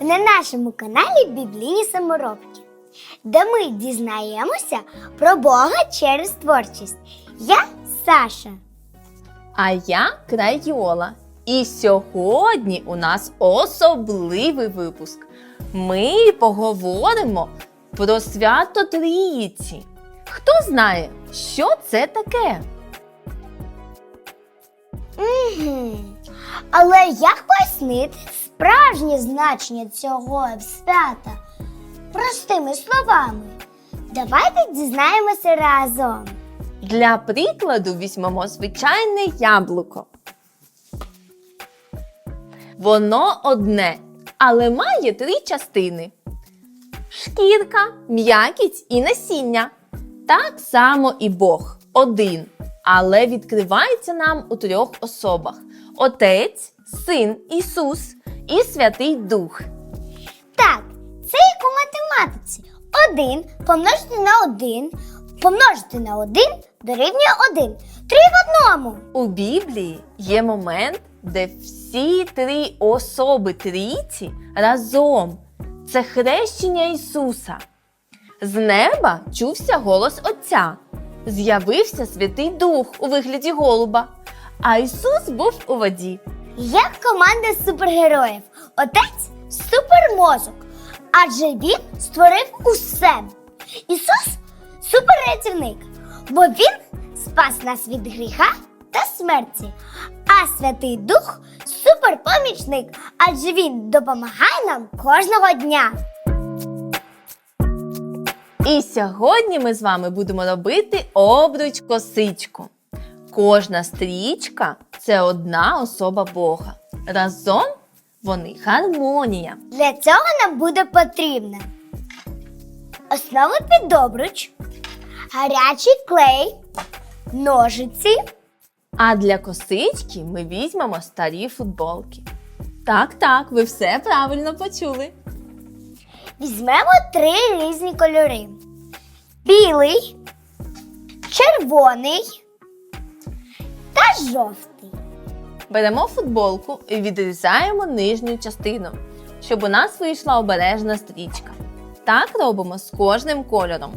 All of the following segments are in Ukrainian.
на нашому каналі Біблійні саморобки, де ми дізнаємося про Бога через творчість. Я Саша. А я Крайола. І сьогодні у нас особливий випуск. Ми поговоримо про свято Трійці. Хто знає, що це таке? Угу. Але як пояснити справжнє значення цього свята простими словами? Давайте дізнаємося разом. Для прикладу візьмемо звичайне яблуко. Воно одне, але має три частини: шкірка, м'якість і насіння. Так само і Бог один, але відкривається нам у трьох особах: Отець, Син Ісус і Святий Дух. Так, це як у математиці. Один помножити на один, помножити на один дорівнює один. Три в одному. У Біблії є момент, де всі три особи трійці разом. Це хрещення Ісуса. З неба чувся голос Отця. З'явився Святий Дух у вигляді голуба, а Ісус був у воді. Як команда супергероїв. Отець супермозок. Адже він створив усе. Ісус суперрятівник, бо він спас нас від гріха та смерті. А Святий Дух суперпомічник, адже він допомагає нам кожного дня. І сьогодні ми з вами будемо робити обруч косичку. Кожна стрічка це одна особа Бога. Разом вони гармонія. Для цього нам буде потрібно основа під обруч, гарячий клей, ножиці. А для косички ми візьмемо старі футболки. Так, так, ви все правильно почули. Візьмемо три різні кольори: білий, червоний та жовтий. Беремо футболку і відрізаємо нижню частину, щоб у нас вийшла обережна стрічка. Так робимо з кожним кольором.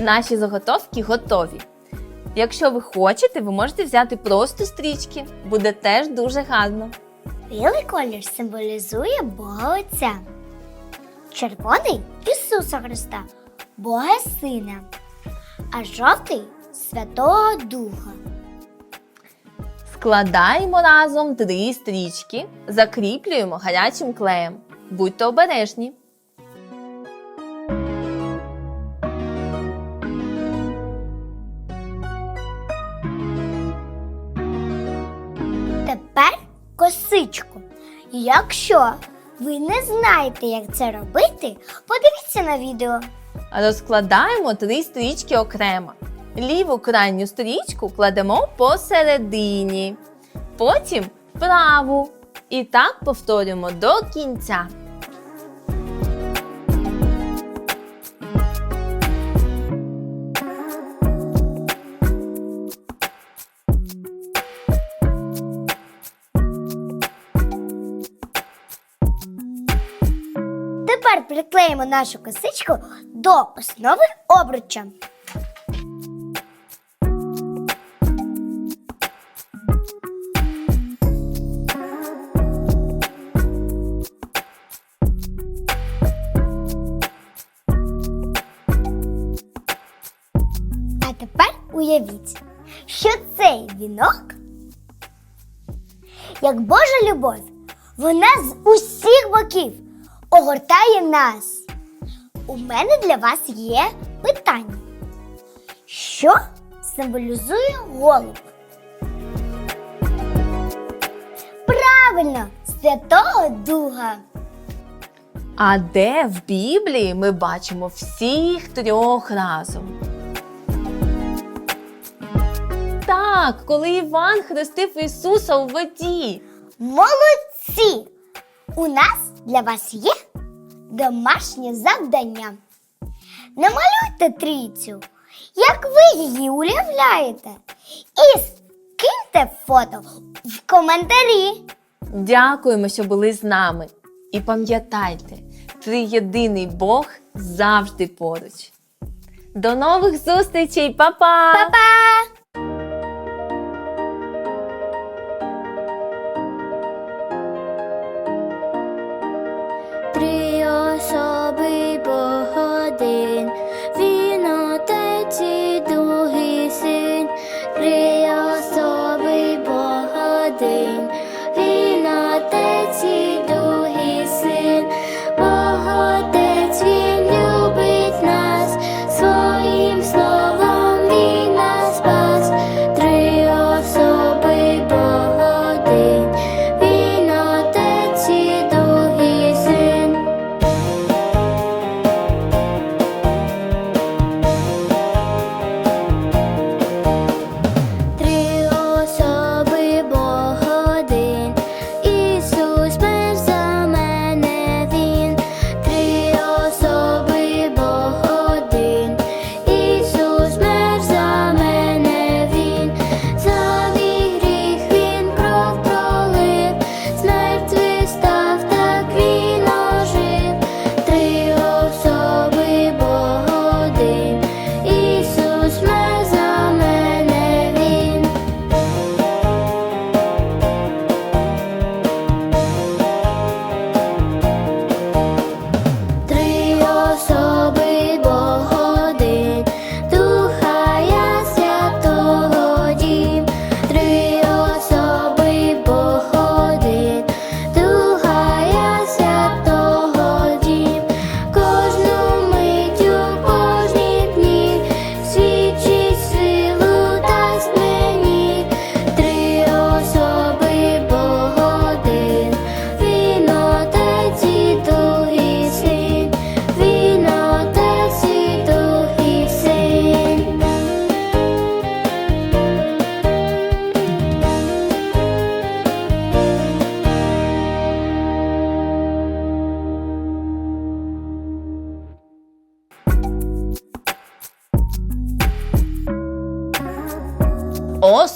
Наші заготовки готові. Якщо ви хочете, ви можете взяти просто стрічки. Буде теж дуже гарно. Білий колір символізує Бога Отця. Червоний Ісуса Христа, Бога Сина, а жовтий Святого Духа. Складаємо разом три стрічки, закріплюємо гарячим клеєм. Будьте обережні. Якщо ви не знаєте, як це робити, подивіться на відео. Розкладаємо три стрічки окремо. Ліву крайню стрічку кладемо посередині, потім праву. І так повторюємо до кінця. Приклеїмо нашу косичку до основи обруча. А тепер уявіть, що цей вінок, як Божа любов, вона з усіх боків огортає нас. У мене для вас є питання. Що символізує голуб? Правильно, Святого Духа. А де в Біблії ми бачимо всіх трьох разом? Так, коли Іван хрестив Ісуса у воді. Молодці! У нас для вас є домашнє завдання. Намалюйте трійцю, як ви її уявляєте, і скиньте фото в коментарі. Дякуємо, що були з нами. І пам'ятайте, ти єдиний Бог завжди поруч. До нових зустрічей, Па-па! Па-па!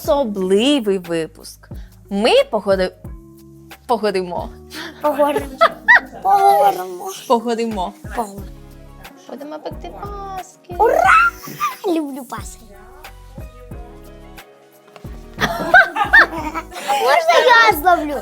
особливий випуск. Ми погоди... погодимо. Погодимо. Погодимо. Погодимо. Погодимо. Будемо пекти паски. Ура! Люблю паски. Можна я зловлю?